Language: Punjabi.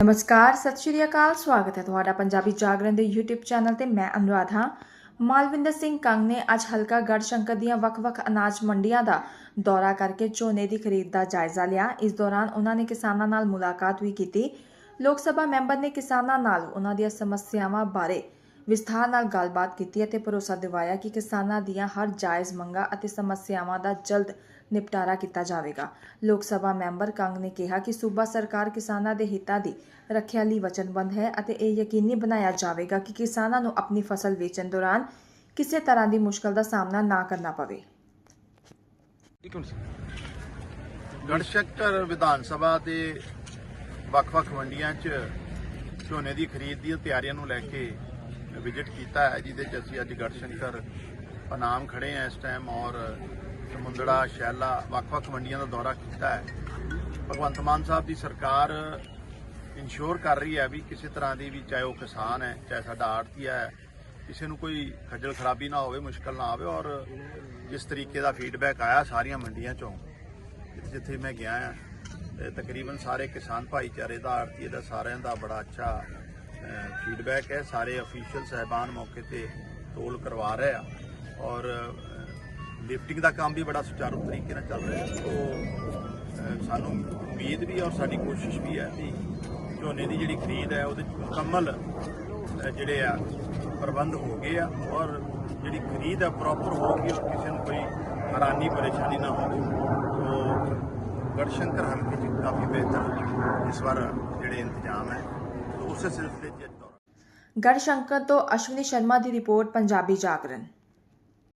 ਨਮਸਕਾਰ, ਸਤਿ ਸ਼੍ਰੀ ਅਕਾਲ, ਸਵਾਗਤ ਹੈ ਤੁਹਾਡਾ ਪੰਜਾਬੀ ਜਾਗਰਣ ਦੇ YouTube ਚੈਨਲ ਤੇ ਮੈਂ ਅਨੁਰਾਧ। ਹਾਂ ਮਾਲਵਿੰਦਰ ਸਿੰਘ ਕੰਗ ਨੇ ਅੱਜ ਹਲਕਾ ਗੜਸ਼ੰਕਰ ਦੀਆਂ ਵੱਖ-ਵੱਖ ਅਨਾਜ ਮੰਡੀਆਂ ਦਾ ਦੌਰਾ ਕਰਕੇ ਝੋਨੇ ਦੀ ਖਰੀਦ ਦਾ ਜਾਇਜ਼ਾ ਲਿਆ। ਇਸ ਦੌਰਾਨ ਉਹਨਾਂ ਨੇ ਕਿਸਾਨਾਂ ਨਾਲ ਮੁਲਾਕਾਤ ਵੀ ਕੀਤੀ। ਲੋਕ ਸਭਾ ਮੈਂਬਰ ਨੇ ਕਿਸਾਨਾਂ ਨਾਲ ਉਹਨਾਂ ਦੀਆਂ ਸਮੱਸਿਆਵਾਂ ਬਾਰੇ ਵਿਸਥਾਰ ਨਾਲ ਗੱਲਬਾਤ ਕੀਤੀ ਅਤੇ ਭਰੋਸਾ ਦਿਵਾਇਆ ਕਿ ਕਿਸਾਨਾਂ ਦੀਆਂ ਹਰ ਜਾਇਜ਼ ਮੰਗਾਂ ਅਤੇ ਸਮੱਸਿਆਵਾਂ ਦਾ ਜਲਦ ਨਿਪਟਾਰਾ ਕੀਤਾ ਜਾਵੇਗਾ। ਲੋਕ ਸਭਾ ਮੈਂਬਰ ਕੰਗ ਨੇ ਕਿਹਾ ਕਿ ਸੂਬਾ ਸਰਕਾਰ ਕਿਸਾਨਾਂ ਦੇ ਹਿੱਤਾਂ ਦੀ ਰੱਖਿਆ ਲਈ ਵਚਨਬੱਧ ਹੈ ਅਤੇ ਇਹ ਯਕੀਨੀ ਬਣਾਇਆ ਜਾਵੇਗਾ ਕਿ ਕਿਸਾਨਾਂ ਨੂੰ ਆਪਣੀ ਫਸਲ ਵੇਚਣ ਦੌਰਾਨ ਕਿਸੇ ਤਰ੍ਹਾਂ ਦੀ ਮੁਸ਼ਕਲ ਦਾ ਸਾਹਮਣਾ ਨਾ ਕਰਨਾ ਪਵੇ। ਗੜਸ਼ੰਕਰ ਵਿਧਾਨ ਸਭਾ ਦੇ ਵੱਖ-ਵੱਖ ਮੰਡੀਆਂ 'ਚ ਝੋਨੇ ਦੀ ਖਰੀਦ ਦੀ ਤਿਆਰੀਆਂ ਨੂੰ ਲੈ ਕੇ ਵਿਜ਼ਿਟ ਕੀਤਾ ਹੈ, ਜਿਹਦੇ 'ਚ ਅਸੀਂ ਅੱਜ ਗੜਸ਼ੰਕਰ ਪਨਾਮ ਖੜੇ ਆ ਇਸ ਟਾਈਮ ਔਰ ਸਮੁੰਦੜਾ, ਸ਼ੈਲਾ, ਵੱਖ-ਵੱਖ ਮੰਡੀਆਂ ਦਾ ਦੌਰਾ ਕੀਤਾ ਹੈ। ਭਗਵੰਤ ਮਾਨ ਸਾਹਿਬ ਦੀ ਸਰਕਾਰ ਇਨਸ਼ੋਰ ਕਰ ਰਹੀ ਹੈ ਵੀ ਕਿਸੇ ਤਰ੍ਹਾਂ ਦੀ ਵੀ ਚਾਹੇ ਉਹ ਕਿਸਾਨ ਹੈ, ਚਾਹੇ ਸਾਡਾ ਆੜਤੀਆ ਹੈ, ਕਿਸੇ ਨੂੰ ਕੋਈ ਖੱਜਲ ਖਰਾਬੀ ਨਾ ਹੋਵੇ, ਮੁਸ਼ਕਲ ਨਾ ਆਵੇ ਔਰ ਜਿਸ ਤਰੀਕੇ ਦਾ ਫੀਡਬੈਕ ਆਇਆ ਸਾਰੀਆਂ ਮੰਡੀਆਂ 'ਚੋਂ, ਜਿੱਥੇ ਮੈਂ ਗਿਆ ਆ ਤੇ ਤਕਰੀਬਨ ਸਾਰੇ ਕਿਸਾਨ ਭਾਈਚਾਰੇ ਦਾ ਆੜਤੀ ਦਾ, ਸਾਰਿਆਂ ਦਾ ਬੜਾ ਅੱਛਾ ਫੀਡਬੈਕ ਹੈ। ਸਾਰੇ ਅਫੀਸ਼ੀਅਲ ਸਹਿਬਾਨ ਮੌਕੇ ਤੇ ਤੋਲ ਕਰਵਾ ਰਹੇ ਆ। ਔਰ ਲਿਫਟਿੰਗ ਦਾ ਕੰਮ ਵੀ ਬੜਾ ਸੁਚਾਰੂ ਤਰੀਕੇ ਨਾਲ ਚੱਲ ਰਿਹਾ ਹੈ। ਤੋਂ ਸਾਨੂੰ ਉਮੀਦ ਵੀ ਔਰ ਸਾਡੀ ਕੋਸ਼ਿਸ਼ ਵੀ ਹੈ ਕਿ ਝੋਨੇ ਦੀ ਜਿਹੜੀ ਖਰੀਦ ਹੈ, ਉਹਦੇ 'ਚ ਮੁਕੰਮਲ ਜਿਹੜੇ ਆ, ਪ੍ਰਬੰਧ ਹੋ ਗਏ ਆ ਔਰ ਜਿਹੜੀ ਖਰੀਦ ਹੈ ਪ੍ਰੋਪਰ ਹੋ ਗਈ ਔਰ ਕਿਸੇ ਨੂੰ ਕੋਈ ਹੈਰਾਨੀ, ਪਰੇਸ਼ਾਨੀ ਨਾ ਹੋਵੇ। ਸੋ, ਗੜਸ਼ੰਕਰ ਹਲਕੇ 'ਚ ਕਾਫੀ ਬਿਹਤਰ ਇਸ ਵਾਰ ਜਿਹੜੇ ਇੰਤਜ਼ਾਮ ਹੈ, ਸੋ ਉਸੇ ਸਿਲਸਿਲੇ 'ਚ ਗੜਸ਼ੰਕਰ ਤੋਂ ਅਸ਼ਵਨੀ ਸ਼ਰਮਾ ਦੀ ਰਿਪੋਰਟ, ਪੰਜਾਬੀ ਜਾਗਰਣ।